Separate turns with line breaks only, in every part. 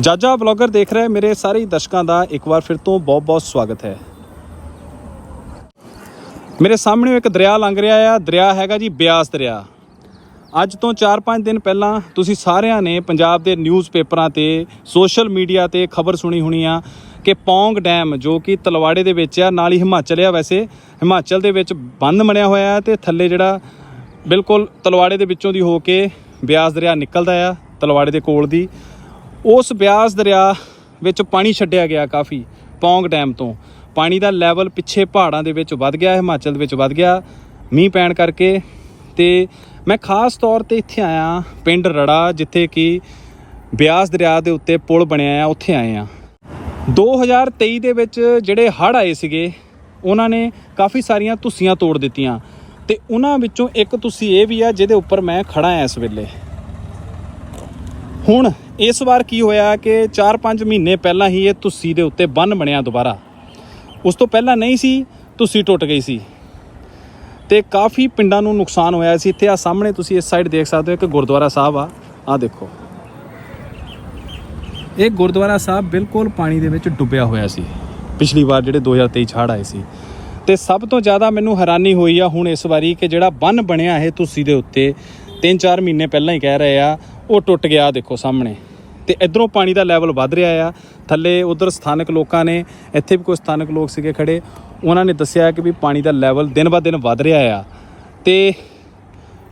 Jaja blogger ਦੇਖ ਰਹੇ ਮੇਰੇ ਸਾਰੇ ਦਰਸ਼ਕਾਂ ਦਾ ਇੱਕ ਵਾਰ ਫਿਰ ਤੋਂ ਬਹੁਤ-ਬਹੁਤ ਸਵਾਗਤ ਹੈ। ਮੇਰੇ ਸਾਹਮਣੇ ਇੱਕ ਦਰਿਆ ਲੰਘ ਰਿਹਾ ਆ, ਦਰਿਆ ਹੈਗਾ ਜੀ ਬਿਆਸ ਦਰਿਆ। ਅੱਜ ਤੋਂ 4-5 ਦਿਨ ਪਹਿਲਾਂ ਤੁਸੀਂ ਸਾਰਿਆਂ ਨੇ ਪੰਜਾਬ ਦੇ ਨਿਊਜ਼ਪੇਪਰਾਂ ਤੇ, ਸੋਸ਼ਲ ਮੀਡੀਆ ਤੇ ਖਬਰ ਸੁਣੀ ਹੋਣੀ ਆ ਕਿ ਪੌਂਗ ਡੈਮ ਜੋ ਕਿ ਤਲਵਾੜੇ ਦੇ ਵਿੱਚ ਆ, ਨਾਲ ਹੀ ਹਿਮਾਚਲ ਆ ਵੈਸੇ। ਹਿਮਾਚਲ ਦੇ ਵਿੱਚ ਬੰਦ ਬਣਿਆ ਹੋਇਆ ਹੈ ਤੇ ਥੱਲੇ ਜਿਹੜਾ ਬਿਲਕੁਲ ਤਲਵਾੜੇ ਦੇ ਵਿੱਚੋਂ ਦੀ ਹੋ ਕੇ ਬਿਆਸ ਦਰਿਆ ਨਿਕਲਦਾ ਆ, ਤਲਵਾੜੇ ਦੇ ਕੋਲ ਦੀ। ਉਸ ਬਿਆਸ ਦਰਿਆ ਵਿੱਚ ਪਾਣੀ ਛੱਡਿਆ ਗਿਆ ਕਾਫੀ, ਪੌਂਗ ਡੈਮ ਤੋਂ। ਪਾਣੀ ਦਾ ਲੈਵਲ ਪਿੱਛੇ ਪਹਾੜਾਂ ਦੇ ਵਿੱਚ ਵੱਧ ਗਿਆ, ਹਿਮਾਚਲ ਦੇ ਵਿੱਚ ਵੱਧ ਗਿਆ, ਮੀਂਹ ਪੈਣ ਕਰਕੇ। ਤੇ ਮੈਂ ਖਾਸ ਤੌਰ ਤੇ ਇੱਥੇ ਆਇਆ, ਪਿੰਡ ਰੜਾ, ਜਿੱਥੇ ਕਿ ਬਿਆਸ ਦਰਿਆ ਦੇ ਉੱਤੇ ਪੁਲ ਬਣਿਆ ਆ, ਉੱਥੇ ਆਏ ਆ। 2023 ਦੇ ਵਿੱਚ ਜਿਹੜੇ ਹੜ੍ਹ ਆਏ ਸੀਗੇ, ਉਹਨਾਂ ਨੇ ਕਾਫੀ ਸਾਰੀਆਂ ਧੁੱਸੀਆਂ ਤੋੜ ਦਿੱਤੀਆਂ। ਤੇ ਉਹਨਾਂ ਵਿੱਚੋਂ ਇੱਕ ਤੁਸੀਂ ਇਹ ਵੀ ਆ, ਜਿਹਦੇ ਉੱਪਰ ਮੈਂ ਖੜਾ ਆ ਇਸ ਵੇਲੇ। ਹੁਣ ਇਸ ਵਾਰ ਕੀ ਹੋਇਆ ਕਿ 4-5 ਮਹੀਨੇ ਪਹਿਲਾਂ ਹੀ ਇਹ ਤੁਸੀ ਦੇ ਉੱਤੇ ਬੰਨ ਬਣਿਆ ਦੁਬਾਰਾ। ਉਸ ਤੋਂ ਪਹਿਲਾਂ ਨਹੀਂ ਸੀ, ਤੁਸੀ ਟੁੱਟ ਗਈ ਸੀ। ਤੇ ਕਾਫੀ ਪਿੰਡਾਂ ਨੂੰ ਨੁਕਸਾਨ ਹੋਇਆ ਸੀ। ਇੱਥੇ ਆ ਸਾਹਮਣੇ ਤੁਸੀਂ ਇਸ ਸਾਈਡ ਦੇਖ ਸਕਦੇ ਹੋ, ਇੱਕ ਗੁਰਦੁਆਰਾ ਸਾਹਿਬ ਆ। ਆ ਦੇਖੋ। ਇਹ ਗੁਰਦੁਆਰਾ ਸਾਹਿਬ ਬਿਲਕੁਲ ਪਾਣੀ ਦੇ ਵਿੱਚ ਡੁੱਬਿਆ ਹੋਇਆ ਸੀ। ਪਿਛਲੀ ਵਾਰ ਜਿਹੜੇ 2023 ਚ ਹੜ੍ਹ ਆਏ ਸੀ। ਤੇ ਸਭ ਤੋਂ ਜ਼ਿਆਦਾ ਮੈਨੂੰ ਹੈਰਾਨੀ ਹੋਈ ਆ ਹੁਣ ਇਸ ਵਾਰੀ ਕਿ ਜਿਹੜਾ ਬੰਨ ਬਣਿਆ ਇਹ ਤੁਸੀਂ ਦੇ ਉੱਤੇ 3-4 ਮਹੀਨੇ ਪਹਿਲਾਂ ਹੀ ਕਹਿ ਰਹੇ ਆ, ਉਹ ਟੁੱਟ ਗਿਆ, ਆਹ ਦੇਖੋ ਸਾਹਮਣੇ। ਤੇ ਇਧਰੋਂ ਪਾਣੀ ਦਾ ਲੈਵਲ ਵੱਧ ਰਿਹਾ ਆ। ਥੱਲੇ ਉਧਰ ਸਥਾਨਕ ਲੋਕਾਂ ਨੇ, ਇੱਥੇ ਵੀ ਕੋਈ ਸਥਾਨਕ ਲੋਕ ਸੀਗੇ ਖੜੇ, ਉਹਨਾਂ ਨੇ ਦੱਸਿਆ ਕਿ ਵੀ ਪਾਣੀ ਦਾ ਲੈਵਲ ਦਿਨ ਬਾ ਦਿਨ ਵੱਧ ਰਿਹਾ ਆ। ਤੇ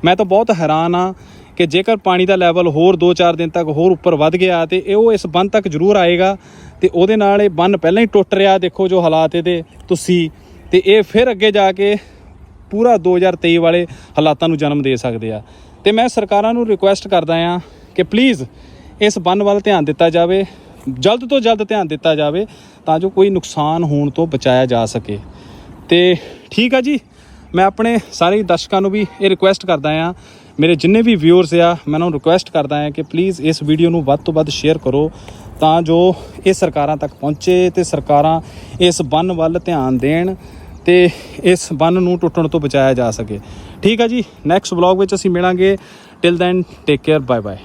ਮੈਂ ਤਾਂ ਬਹੁਤ ਹੈਰਾਨ ਆ ਕਿ ਜੇਕਰ ਪਾਣੀ ਦਾ ਲੈਵਲ ਹੋਰ 2-4 ਦਿਨ ਤੱਕ ਹੋਰ ਉੱਪਰ ਵੱਧ ਗਿਆ ਤੇ ਇਹ ਉਹ ਇਸ ਬੰਨ ਤੱਕ ਜ਼ਰੂਰ ਆਏਗਾ, ਤੇ ਉਹਦੇ ਨਾਲ ਇਹ ਬੰਨ ਪਹਿਲਾਂ ਹੀ ਟੁੱਟ ਰਿਹਾ, ਦੇਖੋ ਜੋ ਹਾਲਾਤ ਇਹਦੇ ਤੁਸੀਂ, ਤੇ ਇਹ ਫਿਰ ਅੱਗੇ ਜਾ ਕੇ ਪੂਰਾ 2023 ਵਾਲੇ ਹਾਲਾਤਾਂ ਨੂੰ ਜਨਮ ਦੇ ਸਕਦੇ ਆ। ਤੇ ਮੈਂ ਸਰਕਾਰਾਂ ਨੂੰ ਰਿਕੁਐਸਟ ਕਰਦਾ ਆ ਕਿ ਪਲੀਜ਼ ਇਸ ਬੰਨ ਵੱਲ ਧਿਆਨ ਦਿੱਤਾ ਜਾਵੇ, ਜਲਦ ਤੋਂ ਜਲਦ ਧਿਆਨ ਦਿੱਤਾ ਜਾਵੇ, ਤਾਂ ਜੋ ਕੋਈ ਨੁਕਸਾਨ ਹੋਣ ਤੋਂ ਬਚਾਇਆ ਜਾ ਸਕੇ। ਤੇ ਠੀਕ ਆ ਜੀ, ਮੈਂ ਆਪਣੇ ਸਾਰੇ ਦਰਸ਼ਕਾਂ ਨੂੰ ਵੀ ਇਹ ਰਿਕੁਐਸਟ ਕਰਦਾ ਆ ਮੇਰੇ ਜਿੰਨੇ ਵੀ ਵਿਊਅਰਸ ਆ, ਮੈਂ ਉਹਨਾਂ ਨੂੰ ਰਿਕੁਐਸਟ ਕਰਦਾ ਆ ਕਿ ਪਲੀਜ਼ ਇਸ ਵੀਡੀਓ ਨੂੰ ਵੱਧ ਤੋਂ ਵੱਧ ਸ਼ੇਅਰ ਕਰੋ, ਤਾਂ ਜੋ ਇਹ ਸਰਕਾਰਾਂ ਤੱਕ ਪਹੁੰਚੇ ਤੇ ਸਰਕਾਰਾਂ ਇਸ ਬੰਨ ਵੱਲ ਧਿਆਨ ਦੇਣ ਤੇ ਇਸ ਬੰਨ ਨੂੰ ਟੁੱਟਣ ਤੋਂ ਬਚਾਇਆ ਜਾ ਸਕੇ। ਠੀਕ ਆ ਜੀ ਨੈਕਸਟ ਵਲੌਗ ਵਿੱਚ ਅਸੀਂ ਮਿਲਾਂਗੇ। Till then take care bye bye